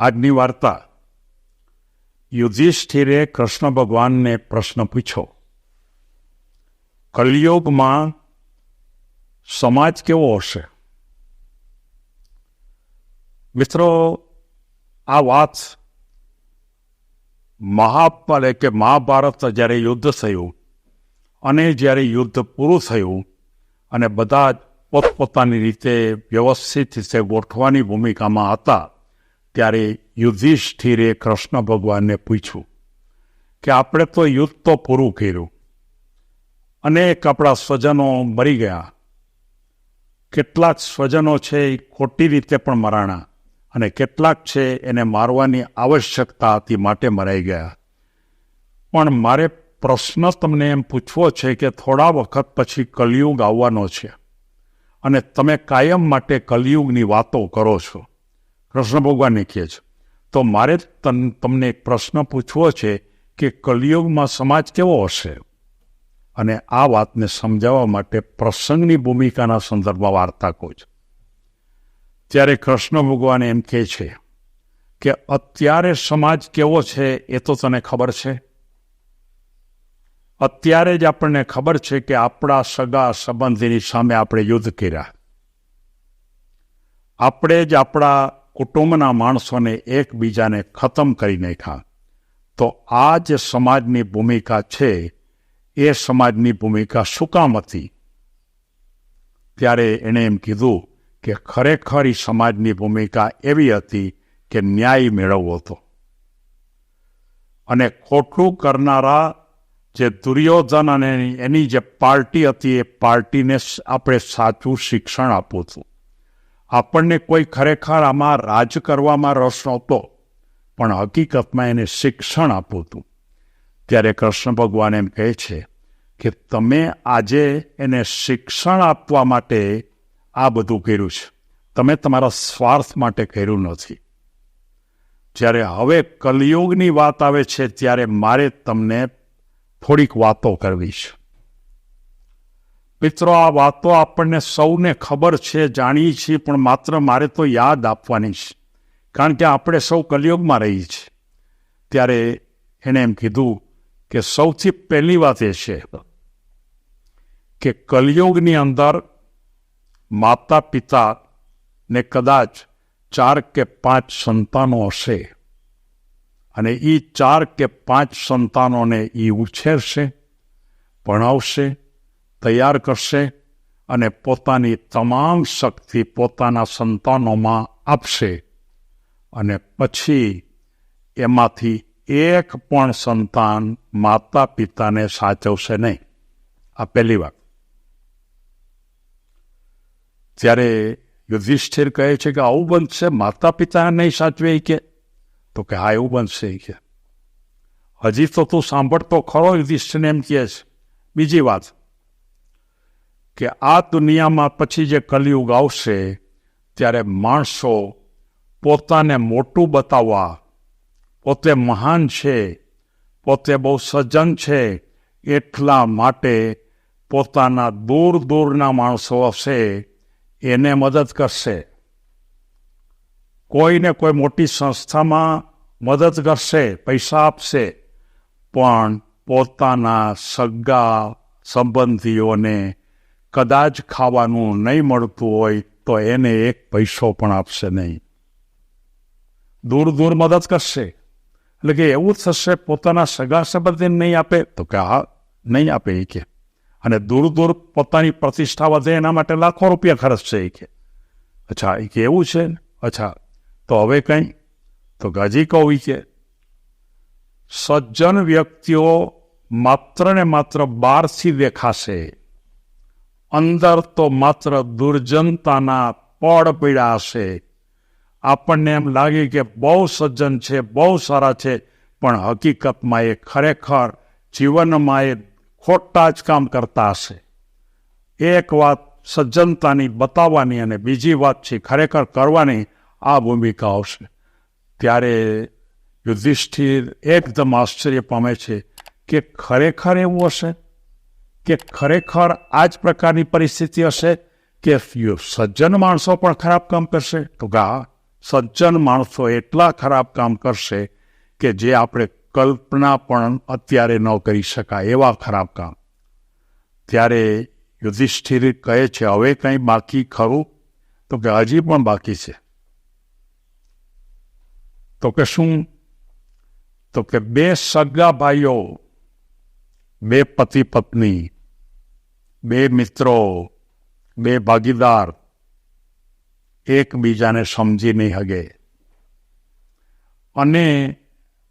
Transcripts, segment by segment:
આજની વાર્તા. યુધિષ્ઠિરે કૃષ્ણ ભગવાનને પ્રશ્ન પૂછ્યો, કલયુગમાં સમાજ કેવો હશે? મિત્રો, આ વાત મહાપલે કે મહાભારત જ્યારે યુદ્ધ થયું અને જ્યારે યુદ્ધ પૂરું થયું અને બધા જ પોતપોતાની રીતે વ્યવસ્થિત રીતે ગોઠવાની ભૂમિકામાં હતા ત્યારે યુધિષ્ઠિરે કૃષ્ણ ભગવાનને પૂછ્યું કે આપણે તો યુદ્ધ તો પૂરું કર્યું. અનેક આપણા સ્વજનો મરી ગયા. કેટલાક સ્વજનો છે એ ખોટી રીતે પણ મરાણા અને કેટલાક છે એને મારવાની આવશ્યકતા હતી માટે મરાઈ ગયા. પણ મારે પ્રશ્ન તમને એમ પૂછવો છે કે થોડા વખત પછી કલયુગ આવવાનો છે અને તમે કાયમ માટે કલયુગની વાતો કરો છો. કૃષ્ણ ભગવાનને કહે છે. તો મારે તમને એક પ્રશ્ન પૂછવો છે કે કલયુગમાં સમાજ કેવો હશે? અને આ વાતને સમજાવવા માટે પ્રસંગની ભૂમિકાના સંદર્ભમાં વાર્તા કહું છું. ત્યારે કૃષ્ણ ભગવાન એમ કહે છે કે અત્યારે સમાજ કેવો છે એ તો તને ખબર છે? અત્યારે જ આપણને ખબર છે કે આપણા સગા સંબંધીની સામે આપણે યુદ્ધ કર્યા. આપણે જ આપણા કુટુંબના માણસોને એકબીજાને ખતમ કરી નાખ્યા. તો આ જે સમાજની ભૂમિકા છે, એ સમાજની ભૂમિકા શું કામ હતી? ત્યારે એણે એમ કીધું કે ખરેખર સમાજની ભૂમિકા એવી હતી કે ન્યાય મેળવવો હતો. અને ખોટું કરનારા જે દુર્યોધન અને એની જે પાર્ટી હતી, એ પાર્ટીને આપણે સાચું શિક્ષણ આપવું હતું. આપણને કોઈ ખરેખર આમાં રાજ કરવામાં રસ નહોતો, પણ હકીકતમાં એને શિક્ષણ આપવું હતું ત્યારે કૃષ્ણ ભગવાન એમ કહે છે કે તમે આજે એને શિક્ષણ આપવા માટે આ બધું કર્યું છે. તમે તમારા સ્વાર્થ માટે કર્યું નથી. જ્યારે હવે કલયુગની વાત આવે છે, ત્યારે મારે તમને થોડીક વાતો કરવી છે. મિત્રો આ વાતો આપણને સૌને ખબર છે, જાણીએ છીએ, પણ માત્ર મારે તો યાદ આપવાની છે. કારણ કે આપણે સૌ કલયુગમાં રહીએ છીએ ત્યારે એણે એમ કીધું કે સૌથી પહેલી વાત એ છે કે કલયુગની અંદર માતા પિતા ને કદાચ ચાર કે પાંચ સંતાનો હશે અને એ ચાર કે પાંચ સંતાનોને એ ઉછેરશે, ભણાવશે તૈયાર કરશે અને પોતાની તમામ શક્તિ પોતાના સંતાનોમાં આપશે. અને પછી એમાંથી એક પણ સંતાન માતા પિતાને સાચવશે નહીં. આ પહેલી વાત. ત્યારે યુધિષ્ઠિર કહે છે કે આવું બનશે માતા પિતા નહીં સાચવે કે? તો કે હા, એવું બનશે કે. હજી તો તું સાંભળતો ખરો યુધિષ્ઠિરને એમ કહે છે. બીજી વાત. કે આ દુનિયામાં પછી જે કલયુગ આવશે, ત્યારે માણસો પોતાને મોટું બતાવવા, પોતે મહાન છે, પોતે બહુ સજ્જન છે, એટલા માટે પોતાના દૂર દૂરના માણસો હશે, એને મદદ કરશે. કોઈને કોઈ મોટી સંસ્થામાં મદદ કરશે, પૈસા આપશે, પણ પોતાના સગા સંબંધીઓને કદાચ ખાવાનું નહીં મળતું હોય તો એને એક પૈસો પણ આપશે નહીં. દૂર દૂર મદદ કરશે. એટલે કે એવું થશે, પોતાના સગા સંબંધીને નહીં આપે તો કે હા નહીં આપે એ કે. અને દૂર દૂર પોતાની પ્રતિષ્ઠા વધે એના માટે લાખો રૂપિયા ખર્ચશે એ કે. અચ્છા એ કે એવું છે અચ્છા, તો હવે કંઈ? તો ગાજી કહું કે, સજ્જન વ્યક્તિઓ માત્ર ને માત્ર બહારથી દેખાશે. અંદર તો માત્ર દુર્જનતાના પડ પીડા હશે આપણને એમ લાગે કે બહુ સજ્જન છે, બહુ સારા છે, પણ હકીકતમાં એ ખરેખર જીવનમાં એ ખોટા જ કામ કરતા હશે. એક વાત સજ્જનતાની બતાવવાની અને બીજી વાત છે, ખરેખર કરવાની આ ભૂમિકા આવશે. ત્યારે યુધિષ્ઠિર એકદમ આશ્ચર્ય પામે છે કે ખરેખર એવું હશે? કે ખરેખર આ જ પ્રકારની પરિસ્થિતિ હશે કે સજ્જન માણસો પણ ખરાબ કામ કરશે? તો ગા, સજ્જન માણસો એટલા ખરાબ કામ કરશે કે જે આપણે કલ્પના પણ અત્યારે ન કરી શકાય એવા ખરાબ કામ. ત્યારે યુધિષ્ઠિર કહે છે, હવે કંઈ બાકી ખરું? તો કે, હજી પણ બાકી છે. તો કે, શું? તો કે, બે સગા ભાઈઓ, બે પતિ પત્ની બે મિત્રો, બે ભાગીદાર એકબીજાને સમજી નહીં હગે અને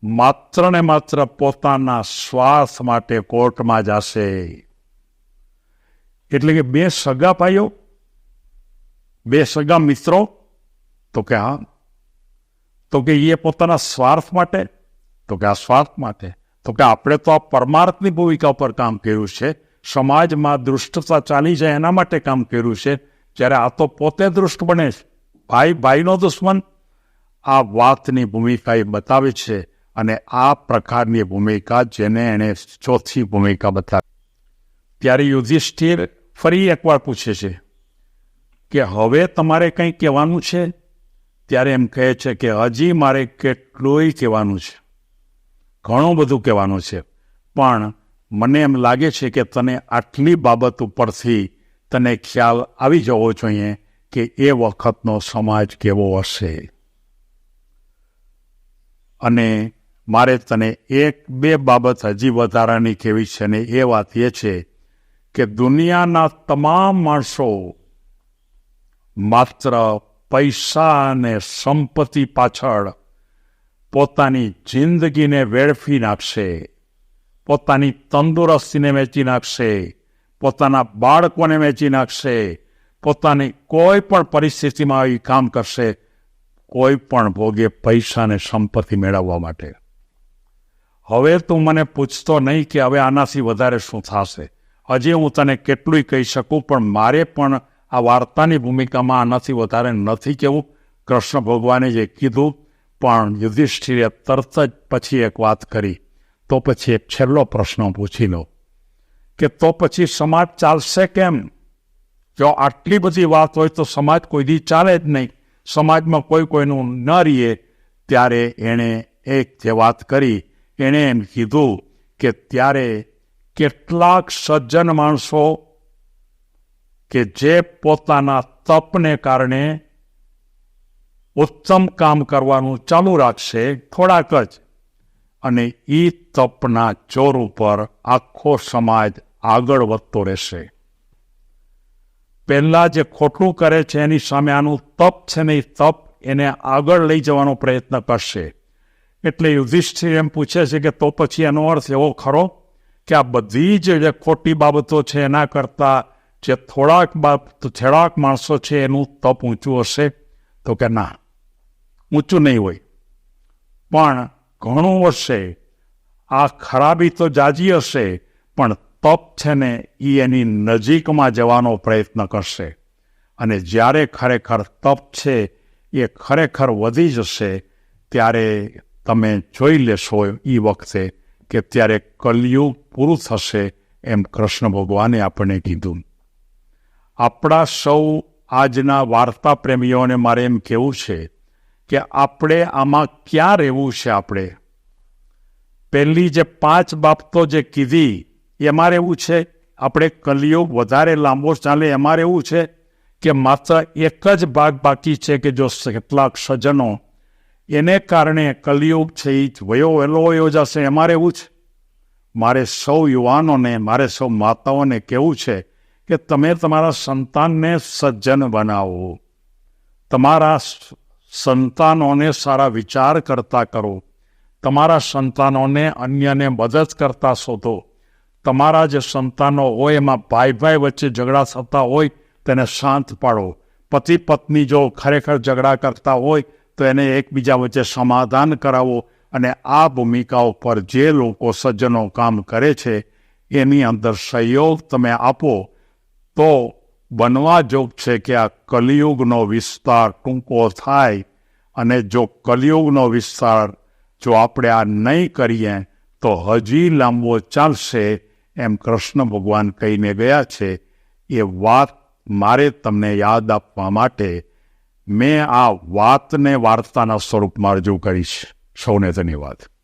માત્ર ને માત્ર પોતાના સ્વાર્થ માટે કોર્ટમાં જશે. એટલે કે બે સગા ભાઈઓ, બે સગા મિત્રો, તો કે હા, તો કે એ પોતાના સ્વાર્થ માટે, તો કે આ સ્વાર્થ માટે, તો કે આપણે તો આ પરમાર્થની ભૂમિકા ઉપર કામ કર્યું છે સમાજમાં દુષ્ટતા ચાલી જાય એના માટે કામ કર્યું છે. જ્યારે આ તો પોતે દૃષ્ટ બને છે. ભાઈ, ભાઈનો દુશ્મન આ વાતની ભૂમિકા એ બતાવે છે અને આ પ્રકારની ભૂમિકા જેને એણે ચોથી ભૂમિકા બતાવી. ત્યારે યુધિષ્ઠિર ફરી એકવાર પૂછે છે કે હવે તમારે કંઈ કહેવાનું છે? ત્યારે એમ કહે છે કે હજી મારે કેટલુંય કહેવાનું છે. ઘણું બધું કહેવાનું છે. પણ મને એમ લાગે છે કે તને આટલી બાબત ઉપરથી તને ખ્યાલ આવી જવો જોઈએ કે એ વખતનો સમાજ કેવો હશે. અને મારે તને એક બે બાબત હજી વધારાની કહેવી છે ને એ વાત એ છે કે દુનિયાના તમામ માણસો માત્ર પૈસા અને સંપત્તિ પાછળ પોતાની જિંદગીને વેડફી નાખશે. પોતાની તંદુરસ્તીને વેચી નાખશે, પોતાના બાળકોને વેચી નાખશે, પોતાની કોઈ પણ પરિસ્થિતિમાં આવી કામ કરશે, કોઈ પણ ભોગે પૈસાને સંપત્તિ મેળવવા માટે. હવે તું મને પૂછતો નહીં કે હવે આનાથી વધારે શું થશે. હજી હું તને કેટલુંય કહી શકું, પણ મારે પણ આ વાર્તાની ભૂમિકામાં આનાથી વધારે નથી કહેવું કૃષ્ણ ભગવાને જે કીધું, પણ યુધિષ્ઠિરે તરત જ પછી એક વાત કરી. તો પછી એક છેલ્લો પ્રશ્ન પૂછી લો કે તો પછી સમાજ ચાલશે કેમ? જો આટલી બધી વાત હોય તો સમાજ કોઈ દી ચાલે જ નહીં. સમાજમાં કોઈ કોઈનું ન રહીએ. ત્યારે એણે એક જે વાત કરી, એણે એમ કીધું કે ત્યારે કેટલાક સજ્જન માણસો કે જે પોતાના તપને કારણે ઉત્તમ કામ કરવાનું ચાલુ રાખશે, થોડાક જ. અને એ તપના ચોર ઉપર આખો સમાજ આગળ વધતો રહેશે. પહેલાં જે ખોટું કરે છે એની સામે આનું તપ છે ને એ તપ એને આગળ લઈ જવાનો પ્રયત્ન કરશે. એટલે યુધિષ્ઠિર એમ પૂછે છે કે તો પછી એનો અર્થ એવો ખરો કે આ બધી જ જે ખોટી બાબતો છે એના કરતાં જે થોડાક બાબત થોડાક માણસો છે એનું તપ ઊંચું હશે? તો કે ના, ઊંચું નહીં હોય. પણ ઘણું હશે. આ ખરાબી તો જાજી હશે, પણ તપ છે ને એ એની નજીકમાં જવાનો પ્રયત્ન કરશે. અને જ્યારે ખરેખર તપ છે, એ ખરેખર વધી જશે, ત્યારે તમે જોઈ લેશો એ વખતે કે ત્યારે કલયુગ પૂરું થશે એમ કૃષ્ણ ભગવાને આપણને કીધું. આપણા સૌ આજના વાર્તા પ્રેમીઓને મારે એમ કહેવું છે કે આપણે આમાં ક્યાં રહેવું છે આપણે? પહેલી જે પાંચ બાબતો જે કીધી એમાં રહેવું છે? આપણે કલિયુગ વધારે લાંબો ચાલે એમાં રહેવું છે કે માત્ર એક જ ભાગ બાકી છે કે જો કેટલાક સજ્જનો, એને કારણે કલિયુગ છે એ વયો વહેલો વયો જશે, એમાં રહેવું છે? મારે સૌ યુવાનોને, મારે સૌ માતાઓને કહેવું છે કે તમે તમારા સંતાનને સજ્જન બનાવો. તમારા સંતાનોને સારા વિચાર કરતા કરો. તમારા સંતાનોને અન્યને મદદ કરતા શોધો. તમારા જે સંતાનો હોય એમાં ભાઈ ભાઈ વચ્ચે ઝઘડા થતા હોય તેને શાંત પાડો. પતિ પત્ની જો ખરેખર ઝઘડા કરતા હોય તો એને એકબીજા વચ્ચે સમાધાન કરાવો અને આ ભૂમિકાઓ પર જે લોકો સજ્જનો કામ કરે છે, એની અંદર સહયોગ તમે આપો. તો બનવા જોગ છે કે આ કલિયુગનો વિસ્તાર ટૂંકો થાય અને જો કલિયુગનો વિસ્તાર જો આપણે આ નહીં કરીએ, તો હજી લાંબો ચાલશે એમ કૃષ્ણ ભગવાન કહીને ગયા છે. એ વાત મારે તમને યાદ આપવા માટે મેં આ વાતને વાર્તાના સ્વરૂપમાં રજૂ કરીશ. સૌને ધન્યવાદ.